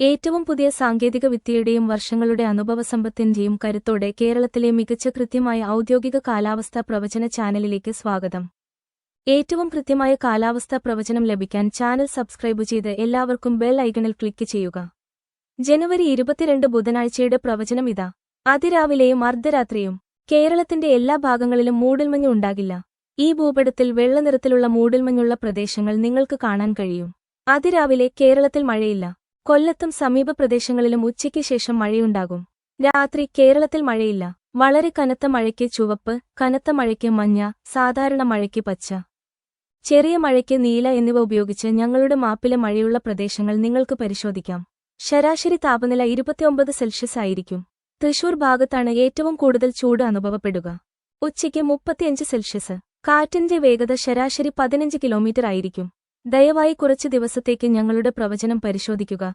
ഏറ്റവും പുതിയ സാങ്കേതിക വിദ്യയുടെയും വർഷങ്ങളുടെ അനുഭവസമ്പത്തിന്റെയും കരുത്തോടെ കേരളത്തിലെ മികച്ച കൃത്യമായ ഔദ്യോഗിക കാലാവസ്ഥാ പ്രവചന ചാനലിലേക്ക് സ്വാഗതം. ഏറ്റവും കൃത്യമായ കാലാവസ്ഥാ പ്രവചനം ലഭിക്കാൻ ചാനൽ സബ്സ്ക്രൈബ് ചെയ്ത് എല്ലാവർക്കും ബെൽ ഐക്കണിൽ ക്ലിക്ക് ചെയ്യുക. ജനുവരി ഇരുപത്തിരണ്ട് ബുധനാഴ്ചയുടെ പ്രവചനം ഇതാ. അതിരാവിലെയും അർദ്ധരാത്രിയും കേരളത്തിന്റെ എല്ലാ ഭാഗങ്ങളിലും മൂടൽമഞ്ഞ് ഉണ്ടാകില്ല. ഈ ഭൂപടത്തിൽ വെള്ളനിറത്തിലുള്ള മൂടൽമഞ്ഞുള്ള പ്രദേശങ്ങൾ നിങ്ങൾക്ക് കാണാൻ കഴിയും. അതിരാവിലെ കേരളത്തിൽ മഴയില്ല. കൊല്ലത്തും സമീപ പ്രദേശങ്ങളിലും ഉച്ചയ്ക്ക് ശേഷം മഴയുണ്ടാകും. രാത്രി കേരളത്തിൽ മഴയില്ല. വളരെ കനത്ത മഴയ്ക്ക് ചുവപ്പ് കനത്ത മഴയ്ക്ക് മഞ്ഞ സാധാരണ മഴയ്ക്ക് പച്ച. ചെറിയ മഴയ്ക്ക് നീല എന്നിവ ഉപയോഗിച്ച് ഞങ്ങളുടെ മാപ്പിലെ മഴയുള്ള പ്രദേശങ്ങൾ നിങ്ങൾക്ക് പരിശോധിക്കാം. ശരാശരി താപനില ഇരുപത്തിയൊമ്പത് സെൽഷ്യസ് ആയിരിക്കും. തൃശൂർ ഭാഗത്താണ് ഏറ്റവും കൂടുതൽ ചൂട് അനുഭവപ്പെടുക. ഉച്ചയ്ക്ക് മുപ്പത്തിയഞ്ച് സെൽഷ്യസ്. കാറ്റിന്റെ വേഗത ശരാശരി പതിനഞ്ച് കിലോമീറ്റർ ആയിരിക്കും. ദയവായി കുറച്ച് ദിവസത്തേക്ക് ഞങ്ങളുടെ പ്രവചനം പരിശോധിക്കുക.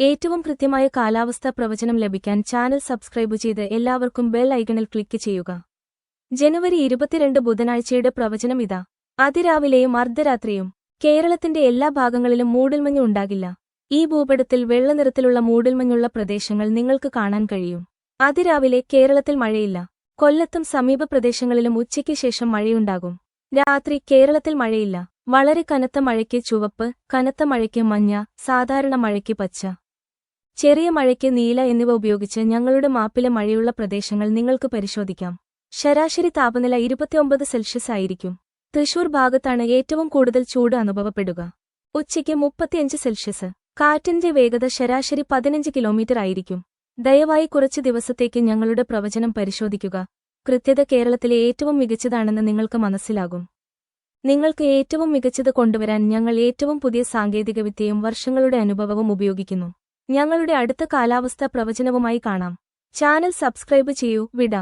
ഏറ്റവും കൃത്യമായ കാലാവസ്ഥാ പ്രവചനം ലഭിക്കാൻ ചാനൽ സബ്സ്ക്രൈബ് ചെയ്ത് എല്ലാവർക്കും ബെൽ ഐക്കണിൽ ക്ലിക്ക് ചെയ്യുക. ജനുവരി ഇരുപത്തിരണ്ട് ബുധനാഴ്ചയുടെ പ്രവചനം ഇതാ. അതിരാവിലെയും അർദ്ധരാത്രിയും കേരളത്തിന്റെ എല്ലാ ഭാഗങ്ങളിലും മൂടൽമഞ്ഞ് ഉണ്ടാകില്ല. ഈ ഭൂപടത്തിൽ വെള്ളനിറത്തിലുള്ള മൂടൽമഞ്ഞുള്ള പ്രദേശങ്ങൾ നിങ്ങൾക്ക് കാണാൻ കഴിയും. അതിരാവിലെ കേരളത്തിൽ മഴയില്ല. കൊല്ലത്തും സമീപ പ്രദേശങ്ങളിലും ഉച്ചയ്ക്ക് ശേഷം മഴയുണ്ടാകും. രാത്രി കേരളത്തിൽ മഴയില്ല. വളരെ കനത്ത മഴയ്ക്ക് ചുവപ്പ് കനത്ത മഴയ്ക്ക് മഞ്ഞ സാധാരണ മഴയ്ക്ക് പച്ച. ചെറിയ മഴയ്ക്ക് നീല എന്നിവ ഉപയോഗിച്ച് ഞങ്ങളുടെ മാപ്പിലെ മഴയുള്ള പ്രദേശങ്ങൾ നിങ്ങൾക്ക് പരിശോധിക്കാം. ശരാശരി താപനില ഇരുപത്തിയൊമ്പത് സെൽഷ്യസ് ആയിരിക്കും. തൃശൂർ ഭാഗത്താണ് ഏറ്റവും കൂടുതൽ ചൂട് അനുഭവപ്പെടുക. ഉച്ചയ്ക്ക് മുപ്പത്തിയഞ്ച് സെൽഷ്യസ്. കാറ്റിന്റെ വേഗത ശരാശരി പതിനഞ്ച് കിലോമീറ്റർ ആയിരിക്കും. ദയവായി കുറച്ച് ദിവസത്തേക്ക് ഞങ്ങളുടെ പ്രവചനം പരിശോധിക്കുക. കൃത്യത കേരളത്തിലെ ഏറ്റവും മികച്ചതാണെന്ന് നിങ്ങൾക്ക് മനസ്സിലാകും. നിങ്ങൾക്ക് ഏറ്റവും മികച്ചത് കൊണ്ടുവരാൻ ഞങ്ങൾ ഏറ്റവും പുതിയ സാങ്കേതികവിദ്യയും വർഷങ്ങളുടെ അനുഭവവും ഉപയോഗിക്കുന്നു. ഞങ്ങളുടെ അടുത്ത കാലാവസ്ഥ പ്രവചനവുമായി കാണാം. ചാനൽ സബ്സ്ക്രൈബ് ചെയ്യൂ. വിട.